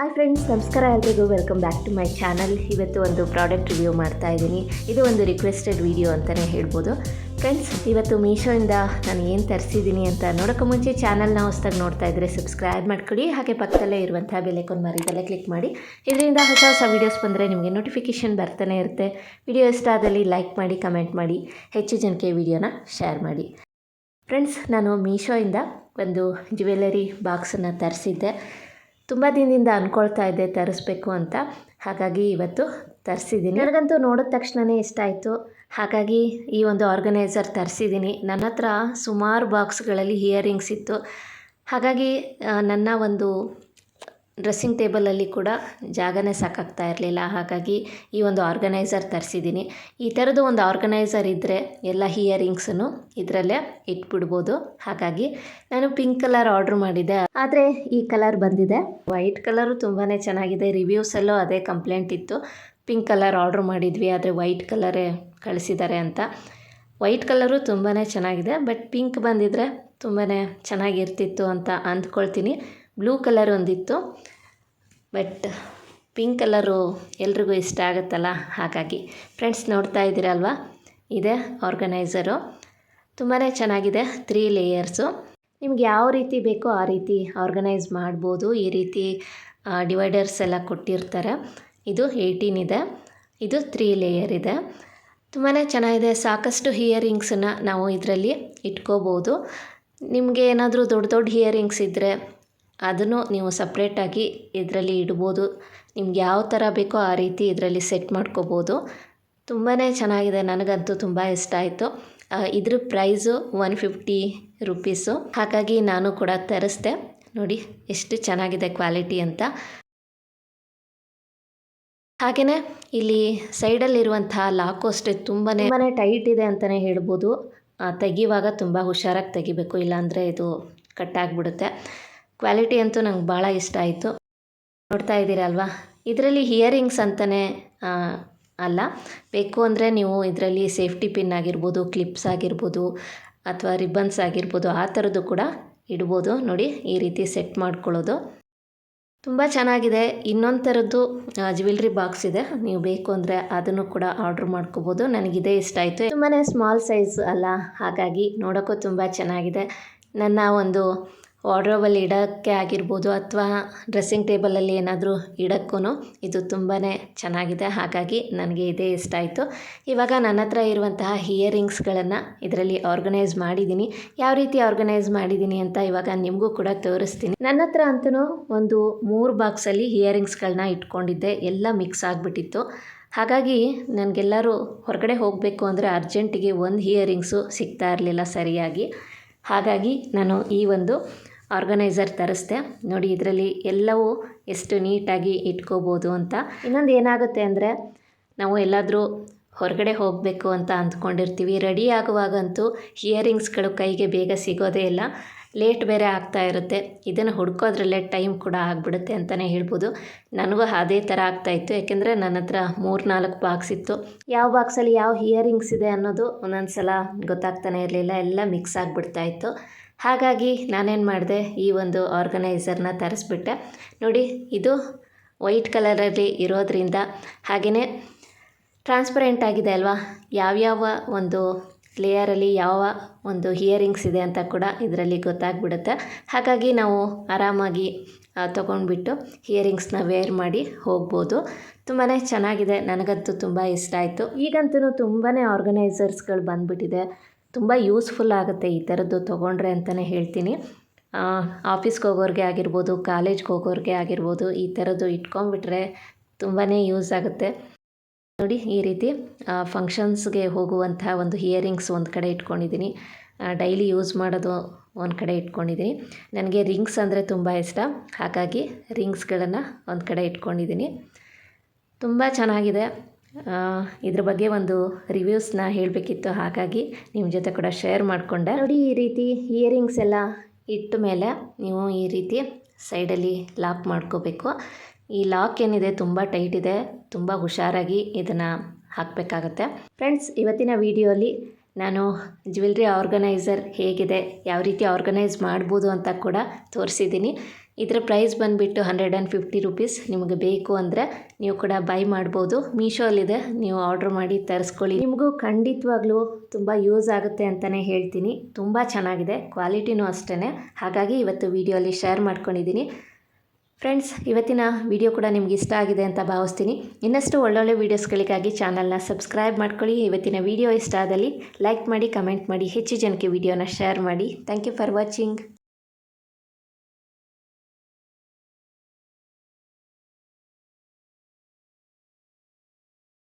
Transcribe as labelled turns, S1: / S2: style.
S1: Hi friends ನಮಸ್ಕಾರ ಎಲ್ರಿಗೂ. Welcome back to my channel ಇವತ್ತು ಒಂದು ಪ್ರಾಡಕ್ಟ್ ರಿವ್ಯೂ ಮಾಡ್ತಾ ಇದ್ದೀನಿ. ಇದು ಒಂದು ರಿಕ್ವೆಸ್ಟೆಡ್ ವಿಡಿಯೋ ಅಂತಲೇ ಹೇಳ್ಬೋದು. ಫ್ರೆಂಡ್ಸ್ ಇವತ್ತು ಮೀಶೋಯಿಂದ ನಾನು ಏನು ತರಿಸಿದ್ದೀನಿ ಅಂತ ನೋಡೋಕೆ ಮುಂಚೆ ಚಾನಲ್ನ ಹೊಸ್ದಾಗಿ ನೋಡ್ತಾ ಇದ್ದರೆ ಸಬ್ಸ್ಕ್ರೈಬ್ ಮಾಡ್ಕೊಳ್ಳಿ. ಹಾಗೆ ಪಕ್ಕದಲ್ಲೇ ಇರುವಂಥ ಬೆಲೆಕೊಂಡು ಮರಿದಲ್ಲೇ ಕ್ಲಿಕ್ ಮಾಡಿ. ಇದರಿಂದ ಹೊಸ ಹೊಸ ವೀಡಿಯೋಸ್ ಬಂದರೆ ನಿಮಗೆ ನೋಟಿಫಿಕೇಷನ್ ಬರ್ತಾನೆ ಇರುತ್ತೆ. ವಿಡಿಯೋ ಇಷ್ಟ ಆದಲ್ಲಿ ಲೈಕ್ ಮಾಡಿ ಕಮೆಂಟ್ ಮಾಡಿ, ಹೆಚ್ಚು ಜನಕ್ಕೆ ವಿಡಿಯೋನ ಶೇರ್ ಮಾಡಿ. ಫ್ರೆಂಡ್ಸ್ ನಾನು ಮೀಶೋಯಿಂದ ಒಂದು ಜ್ಯುವೆಲರಿ ಬಾಕ್ಸನ್ನು ತರಿಸಿದ್ದೆ. ತುಂಬ ದಿನದಿಂದ ಅಂದ್ಕೊಳ್ತಾ ಇದ್ದೆ ತರಿಸ್ಬೇಕು ಅಂತ. ಹಾಗಾಗಿ ಇವತ್ತು ತರಿಸಿದ್ದೀನಿ ನನಗಂತೂ ನೋಡಿದ ತಕ್ಷಣವೇ ಇಷ್ಟ ಆಯಿತು. ಹಾಗಾಗಿ ಈ ಒಂದು ಆರ್ಗನೈಸರ್ ತರಿಸಿದ್ದೀನಿ ನನ್ನ ಹತ್ರ ಸುಮಾರು ಬಾಕ್ಸ್ಗಳಲ್ಲಿ ಇಯರಿಂಗ್ಸ್ ಇತ್ತು. ಹಾಗಾಗಿ ನನ್ನ ಒಂದು ಡ್ರೆಸ್ಸಿಂಗ್ ಟೇಬಲಲ್ಲಿ ಕೂಡ ಜಾಗನೇ ಸಾಕಾಗ್ತಾ ಇರಲಿಲ್ಲ. ಹಾಗಾಗಿ ಈ ಒಂದು ಆರ್ಗನೈಸರ್ ತರಿಸಿದ್ದೀನಿ. ಈ ಥರದ್ದು ಒಂದು ಆರ್ಗನೈಸರ್ ಇದ್ದರೆ ಎಲ್ಲ ಹಿಯರಿಂಗ್ಸನ್ನು ಇದರಲ್ಲೇ ಇಟ್ಬಿಡ್ಬೋದು. ಹಾಗಾಗಿ ನಾನು ಪಿಂಕ್ ಕಲರ್ ಆರ್ಡ್ರ್ ಮಾಡಿದ್ದೆ. ಆದರೆ ಈ ಕಲರ್ ಬಂದಿದೆ. ವೈಟ್ ಕಲರು ತುಂಬಾ ಚೆನ್ನಾಗಿದೆ. ರಿವ್ಯೂಸಲ್ಲೂ ಅದೇ ಕಂಪ್ಲೇಂಟ್ ಇತ್ತು. ಪಿಂಕ್ ಕಲರ್ ಆರ್ಡ್ರ್ ಮಾಡಿದ್ವಿ, ಆದರೆ ವೈಟ್ ಕಲರೇ ಕಳಿಸಿದ್ದಾರೆ ಅಂತ. ವೈಟ್ ಕಲರು ತುಂಬಾ ಚೆನ್ನಾಗಿದೆ, ಬಟ್ ಪಿಂಕ್ ಬಂದಿದ್ದರೆ ತುಂಬಾ ಚೆನ್ನಾಗಿರ್ತಿತ್ತು ಅಂತ ಅಂದ್ಕೊಳ್ತೀನಿ. ಬ್ಲೂ ಕಲರ್ ಒಂದಿತ್ತು, ಬಟ್ ಪಿಂಕ್ ಕಲರು ಎಲ್ರಿಗೂ ಇಷ್ಟ ಆಗುತ್ತಲ್ಲ, ಹಾಗಾಗಿ. ಫ್ರೆಂಡ್ಸ್ ನೋಡ್ತಾ ಇದ್ದೀರಲ್ವ? ಇದೆ ಆರ್ಗನೈಸರು. ತುಂಬಾ ಚೆನ್ನಾಗಿದೆ ತ್ರೀ ಲೇಯರ್ಸು ನಿಮ್ಗೆ ಯಾವ ರೀತಿ ಬೇಕೋ ಆ ರೀತಿ ಆರ್ಗನೈಸ್ ಮಾಡ್ಬೋದು. ಈ ರೀತಿ ಡಿವೈಡರ್ಸ್ ಎಲ್ಲ ಕೊಟ್ಟಿರ್ತಾರೆ. ಇದು ಏಯ್ಟೀನ್ ಇದೆ. ಇದು ತ್ರೀ ಲೇಯರ್ ಇದೆ. ತುಂಬಾ ಚೆನ್ನಾಗಿದೆ. ಸಾಕಷ್ಟು ಹಿಯರಿಂಗ್ಸನ್ನು ನಾವು ಇದರಲ್ಲಿ ಇಟ್ಕೋಬೋದು. ನಿಮಗೆ ಏನಾದರೂ ದೊಡ್ಡ ದೊಡ್ಡ ಹಿಯರಿಂಗ್ಸ್ ಇದ್ದರೆ ಅದನ್ನು ನೀವು ಸಪ್ರೇಟಾಗಿ ಇದರಲ್ಲಿ ಇಡ್ಬೋದು. ನಿಮ್ಗೆ ಯಾವ ಥರ ಬೇಕೋ ಆ ರೀತಿ ಇದರಲ್ಲಿ ಸೆಟ್ ಮಾಡ್ಕೋಬೋದು. ತುಂಬಾ ಚೆನ್ನಾಗಿದೆ. ನನಗಂತೂ ತುಂಬ ಇಷ್ಟ ಆಯಿತು. ಇದ್ರ ಪ್ರೈಸು ಒನ್ ಫಿಫ್ಟಿ ರುಪೀಸು ಹಾಗಾಗಿ ನಾನು ಕೂಡ ತರಿಸ್ದೆ. ನೋಡಿ, ಎಷ್ಟು ಚೆನ್ನಾಗಿದೆ ಕ್ವಾಲಿಟಿ ಅಂತ. ಹಾಗೆಯೇ ಇಲ್ಲಿ ಸೈಡಲ್ಲಿರುವಂತಹ ಲಾಕು ಅಷ್ಟೇ ತುಂಬಾ ತುಂಬಾ ಟೈಟ್ ಇದೆ ಅಂತಲೇ ಹೇಳ್ಬೋದು. ತೆಗಿಯುವಾಗ ತುಂಬ ಹುಷಾರಾಗಿ ತೆಗಿಬೇಕು. ಇಲ್ಲಾಂದರೆ ಇದು ಕಟ್ಟಾಗ್ಬಿಡುತ್ತೆ ಕ್ವಾಲಿಟಿ ಅಂತೂ ನಂಗೆ ಭಾಳ ಇಷ್ಟ ಆಯಿತು. ನೋಡ್ತಾ ಇದ್ದೀರಲ್ವಾ? ಇದರಲ್ಲಿ ಹಿಯರಿಂಗ್ಸ್ ಅಂತಲೇ ಅಲ್ಲ. ಬೇಕು ಅಂದರೆ ನೀವು ಇದರಲ್ಲಿ ಸೇಫ್ಟಿ ಪಿನ್ ಆಗಿರ್ಬೋದು ಕ್ಲಿಪ್ಸ್ ಆಗಿರ್ಬೋದು, ಅಥವಾ ರಿಬ್ಬನ್ಸ್ ಆಗಿರ್ಬೋದು, ಆ ಥರದ್ದು ಕೂಡ ಇಡ್ಬೋದು. ನೋಡಿ, ಈ ರೀತಿ ಸೆಟ್ ಮಾಡ್ಕೊಳ್ಳೋದು. ತುಂಬ ಚೆನ್ನಾಗಿದೆ. ಇನ್ನೊಂದು ಥರದ್ದು ಜ್ಯುವೆಲ್ರಿ ಬಾಕ್ಸ್ ಇದೆ. ನೀವು ಬೇಕು ಅಂದರೆ ಅದನ್ನು ಕೂಡ ಆರ್ಡ್ರ್ ಮಾಡ್ಕೋಬೋದು. ನನಗಿದೇ ಇಷ್ಟ ಆಯಿತು. ತುಂಬಾ ಸ್ಮಾಲ್ ಸೈಜ್ ಅಲ್ಲ. ಹಾಗಾಗಿ ನೋಡೋಕ್ಕೂ ತುಂಬ ಚೆನ್ನಾಗಿದೆ. ನನ್ನ ಒಂದು ವಾರ್ಡ್ರೋಬಲ್ಲಿ ಇಡೋಕ್ಕೆ ಆಗಿರ್ಬೋದು ಅಥವಾ ಡ್ರೆಸ್ಸಿಂಗ್ ಟೇಬಲಲ್ಲಿ ಏನಾದರೂ ಇಡಕ್ಕೂ ಇದು ತುಂಬಾ ಚೆನ್ನಾಗಿದೆ. ಹಾಗಾಗಿ ನನಗೆ ಇದೇ ಇಷ್ಟ ಆಯಿತು. ಇವಾಗ ನನ್ನ ಹತ್ರ ಇರುವಂತಹ ಹಿಯರಿಂಗ್ಸ್ಗಳನ್ನು ಇದರಲ್ಲಿ ಆರ್ಗನೈಸ್ ಮಾಡಿದ್ದೀನಿ. ಯಾವ ರೀತಿ ಆರ್ಗನೈಸ್ ಮಾಡಿದ್ದೀನಿ ಅಂತ ಇವಾಗ ನಿಮಗೂ ಕೂಡ ತೋರಿಸ್ತೀನಿ. ನನ್ನ ಹತ್ರ ಅಂತೂ ಒಂದು ಮೂರು ಬಾಕ್ಸಲ್ಲಿ ಹಿಯರಿಂಗ್ಸ್ಗಳನ್ನ ಇಟ್ಕೊಂಡಿದ್ದೆ. ಎಲ್ಲ ಮಿಕ್ಸ್ ಆಗಿಬಿಟ್ಟಿತ್ತು. ಹಾಗಾಗಿ ನನಗೆಲ್ಲರೂ ಹೊರಗಡೆ ಹೋಗಬೇಕು ಅಂದರೆ ಅರ್ಜೆಂಟಿಗೆ ಒಂದು ಹಿಯರಿಂಗ್ಸು ಸಿಗ್ತಾ ಇರಲಿಲ್ಲ ಸರಿಯಾಗಿ. ಹಾಗಾಗಿ ನಾನು ಈ ಒಂದು ಆರ್ಗನೈಸರ್ ತರಿಸ್ದೆ. ನೋಡಿ, ಇದರಲ್ಲಿ ಎಲ್ಲವೂ ಎಷ್ಟು ನೀಟಾಗಿ ಇಟ್ಕೋಬೋದು ಅಂತ. ಇನ್ನೊಂದು ಏನಾಗುತ್ತೆ ಅಂದರೆ, ನಾವು ಎಲ್ಲಾದರೂ ಹೊರಗಡೆ ಹೋಗಬೇಕು ಅಂತ ಅಂದ್ಕೊಂಡಿರ್ತೀವಿ. ರೆಡಿ ಆಗುವಾಗಂತೂ ಹಿಯರಿಂಗ್ಸ್ಗಳು ಕೈಗೆ ಬೇಗ ಸಿಗೋದೇ ಇಲ್ಲ. ಲೇಟ್ ಬೇರೆ ಆಗ್ತಾ ಇರುತ್ತೆ. ಇದನ್ನು ಹುಡ್ಕೋದ್ರಲ್ಲೇ ಟೈಮ್ ಕೂಡ ಆಗಿಬಿಡುತ್ತೆ ಅಂತಲೇ ಹೇಳ್ಬೋದು. ನನಗೂ ಅದೇ ಥರ ಆಗ್ತಾಯಿತ್ತು ಯಾಕೆಂದರೆ ನನ್ನ ಹತ್ರ ಮೂರು ನಾಲ್ಕು ಬಾಕ್ಸ್ ಇತ್ತು. ಯಾವ ಬಾಕ್ಸಲ್ಲಿ ಯಾವ ಹಿಯರಿಂಗ್ಸ್ ಇದೆ ಅನ್ನೋದು ಒಂದೊಂದು ಸಲ ಗೊತ್ತಾಗ್ತಾನೆ ಇರಲಿಲ್ಲ. ಎಲ್ಲ ಮಿಕ್ಸ್ ಆಗಿಬಿಡ್ತಾ ಇತ್ತು. ಹಾಗಾಗಿ ನಾನೇನು ಮಾಡಿದೆ, ಈ ಒಂದು ಆರ್ಗನೈಸರ್ನ ತರಿಸ್ಬಿಟ್ಟೆ. ನೋಡಿ, ಇದು ವೈಟ್ ಕಲರಲ್ಲಿ ಇರೋದ್ರಿಂದ ಹಾಗೆಯೇ ಟ್ರಾನ್ಸ್ಪರೆಂಟ್ ಆಗಿದೆ ಅಲ್ವಾ? ಯಾವ್ಯಾವ ಒಂದು ಲೇಯರಲ್ಲಿ ಯಾವ ಒಂದು ಹಿಯರಿಂಗ್ಸ್ ಇದೆ ಅಂತ ಕೂಡ ಇದರಲ್ಲಿ ಗೊತ್ತಾಗ್ಬಿಡುತ್ತೆ. ಹಾಗಾಗಿ ನಾವು ಆರಾಮಾಗಿ ತೊಗೊಂಡ್ಬಿಟ್ಟು ಹಿಯರಿಂಗ್ಸ್ನ ವೇರ್ ಮಾಡಿ ಹೋಗ್ಬೋದು. ತುಂಬಾ ಚೆನ್ನಾಗಿದೆ. ನನಗಂತೂ ತುಂಬ ಇಷ್ಟ ಆಯಿತು. ಈಗಂತೂ ತುಂಬಾ ಆರ್ಗನೈಸರ್ಸ್ಗಳು ಬಂದುಬಿಟ್ಟಿದೆ. ತುಂಬ ಯೂಸ್ಫುಲ್ ಆಗುತ್ತೆ ಈ ಥರದ್ದು ತೊಗೊಂಡ್ರೆ ಅಂತಲೇ ಹೇಳ್ತೀನಿ. ಆಫೀಸ್ಗೆ ಹೋಗೋರಿಗೆ ಆಗಿರ್ಬೋದು, ಕಾಲೇಜ್ಗೆ ಹೋಗೋರಿಗೆ ಆಗಿರ್ಬೋದು ಈ ಥರದ್ದು ಇಟ್ಕೊಂಡ್ಬಿಟ್ರೆ ತುಂಬಾ ಯೂಸ್ ಆಗುತ್ತೆ. ನೋಡಿ, ಈ ರೀತಿ ಫಂಕ್ಷನ್ಸ್ಗೆ ಹೋಗುವಂಥ ಒಂದು ಹಿಯರಿಂಗ್ಸ್ ಒಂದು ಕಡೆ ಇಟ್ಕೊಂಡಿದ್ದೀನಿ. ಡೈಲಿ ಯೂಸ್ ಮಾಡೋದು ಒಂದು ಕಡೆ ಇಟ್ಕೊಂಡಿದ್ದೀನಿ. ನನಗೆ ರಿಂಗ್ಸ್ ಅಂದರೆ ತುಂಬ ಇಷ್ಟ. ಹಾಗಾಗಿ ರಿಂಗ್ಸ್ಗಳನ್ನು ಒಂದು ಕಡೆ ಇಟ್ಕೊಂಡಿದ್ದೀನಿ. ತುಂಬ ಚೆನ್ನಾಗಿದೆ. ಇದ್ರ ಬಗ್ಗೆ ಒಂದು ರಿವ್ಯೂಸ್ನ ಹೇಳಬೇಕಿತ್ತು. ಹಾಗಾಗಿ ನಿಮ್ಮ ಜೊತೆ ಕೂಡ ಶೇರ್ ಮಾಡಿಕೊಂಡೆ. ನೋಡಿ ಈ ರೀತಿ ಇಯರಿಂಗ್ಸ್ ಎಲ್ಲ ಇಟ್ಟ ಮೇಲೆ ನೀವು ಈ ರೀತಿ ಸೈಡಲ್ಲಿ ಲಾಕ್ ಮಾಡ್ಕೋಬೇಕು. ಈ ಲಾಕ್ ಏನಿದೆ ತುಂಬ ಟೈಟ್ ಇದೆ. ತುಂಬ ಹುಷಾರಾಗಿ ಇದನ್ನು ಹಾಕಬೇಕಾಗತ್ತೆ. ಫ್ರೆಂಡ್ಸ್ ಇವತ್ತಿನ ವಿಡಿಯೋಲಿ ನಾನು ಜ್ಯುವೆಲ್ರಿ ಆರ್ಗನೈಸರ್ ಹೇಗಿದೆ, ಯಾವ ರೀತಿ ಆರ್ಗನೈಸ್ ಮಾಡ್ಬೋದು ಅಂತ ಕೂಡ ತೋರಿಸಿದ್ದೀನಿ. ಇದರ ಪ್ರೈಸ್ ಬಂದುಬಿಟ್ಟು ಹಂಡ್ರೆಡ್ ಆ್ಯಂಡ್ ಫಿಫ್ಟಿ ರುಪೀಸ್ ನಿಮಗೆ ಬೇಕು ಅಂದರೆ ನೀವು ಕೂಡ ಬೈ ಮಾಡ್ಬೋದು. ಮೀಶೋಲ್ಲಿದೆ ನೀವು ಆರ್ಡ್ರ್ ಮಾಡಿ ತರಿಸ್ಕೊಳ್ಳಿ. ನಿಮಗೂ ಖಂಡಿತವಾಗ್ಲೂ ತುಂಬ ಯೂಸ್ ಆಗುತ್ತೆ ಅಂತಲೇ ಹೇಳ್ತೀನಿ. ತುಂಬ ಚೆನ್ನಾಗಿದೆ ಕ್ವಾಲಿಟಿನೂ ಅಷ್ಟೇ ಹಾಗಾಗಿ ಇವತ್ತು ವೀಡಿಯೋಲಿ ಶೇರ್ ಮಾಡ್ಕೊಂಡಿದ್ದೀನಿ. ಫ್ರೆಂಡ್ಸ್ ಇವತ್ತಿನ ವಿಡಿಯೋ ಕೂಡ ನಿಮ್ಗೆ ಇಷ್ಟ ಆಗಿದೆ ಅಂತ ಭಾವಿಸ್ತೀನಿ. ಇನ್ನಷ್ಟು ಒಳ್ಳೊಳ್ಳೆ ವೀಡಿಯೋಸ್ಗಳಿಗಾಗಿ ಚಾನಲ್ನ ಸಬ್ಸ್ಕ್ರೈಬ್ ಮಾಡ್ಕೊಳ್ಳಿ. ಇವತ್ತಿನ ವಿಡಿಯೋ ಇಷ್ಟ ಆದಲ್ಲಿ ಲೈಕ್ ಮಾಡಿ ಕಮೆಂಟ್ ಮಾಡಿ, ಹೆಚ್ಚು ಜನಕ್ಕೆ ವಿಡಿಯೋನ ಶೇರ್ ಮಾಡಿ. Thank you for watching